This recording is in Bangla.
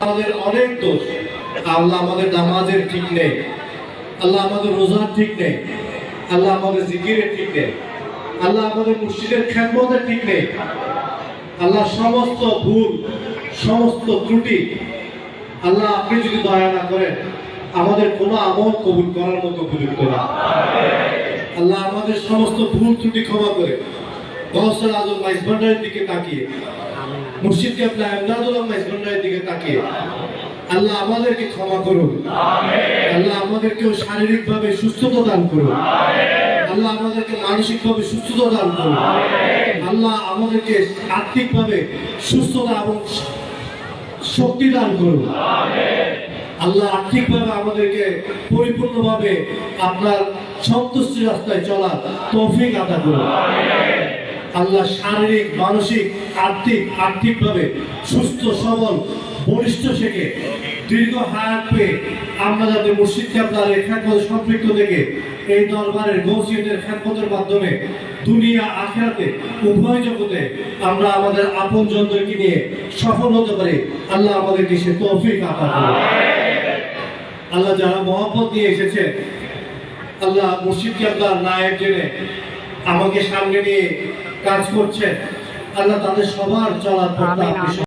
আমাদের অনেক দোষ। আল্লাহ আমাদের নামাজের ঠিক নেই। আল্লাহ আমাদের রোজার ঠিক নেই। আল্লাহ আমাদের জিকিরের ঠিক নেই। আল্লাহ আমাদের মুর্শিদের খ্যাতমতের ঠিক নেই। আল্লাহ সমস্ত ভুল, সমস্ত ত্রুটি, আল্লাহ আপনি যদি দয়া না করেন, আমাদের কোনো আমল কবুল করার মতো উপযুক্ত না আল্লাহ আমাদের সমস্ত ভুল ত্রুটি ক্ষমা করে। গহসর আজম মাইজ ভান্ডারের দিকে তাকিয়ে মুর্শিদ কেবলা এমদাদুল্লাহ মাইজ ভান্ডারের দিকে তাকিয়ে আল্লাহ আমাদেরকে ক্ষমা করুন। আল্লাহ আমাদেরকেও শারীরিকভাবে সুস্থতা দান করুন। আল্লাহ আমাদেরকে মানসিক ভাবে সুস্থতা দান করুন। আল্লাহ আমাদেরকে আর্থিকভাবে সুস্থতা এবং শক্তি দান করুন। আল্লাহ আর্থিকভাবে আমাদেরকে পরিপূর্ণভাবে আপনার সন্তুষ্টি রাস্তায় চলার তৌফিক আদা করুন। আল্লাহ শারীরিক, মানসিক, আর্থিক, আর্থিকভাবে সুস্থ, সবল, বলিষ্ঠ থেকে দীর্ঘ হায়াত পেয়ে আমরা যাতে মুর্শিদকে আপনার খ্যাতমত সম্পৃক্ত থেকে এই দরবারের গৌসিয়তের খ্যাতমতের মাধ্যমে দুনিয়া, আখেরাতে, উভয় জগতে আমরা আমাদের আপন জনদেরকে নিয়ে সফল হতে পারি। আল্লাহ আমাদেরকে সে তৌফিক আতা আল্লাহ যারা মহব্বত নিয়ে এসেছে, আল্লাহ মুর্শিদকে আপনার নায়ক জেনে আমাকে সামনে নিয়ে কাজ করছেন। আল্লাহ তাদের সবার চলার আপনি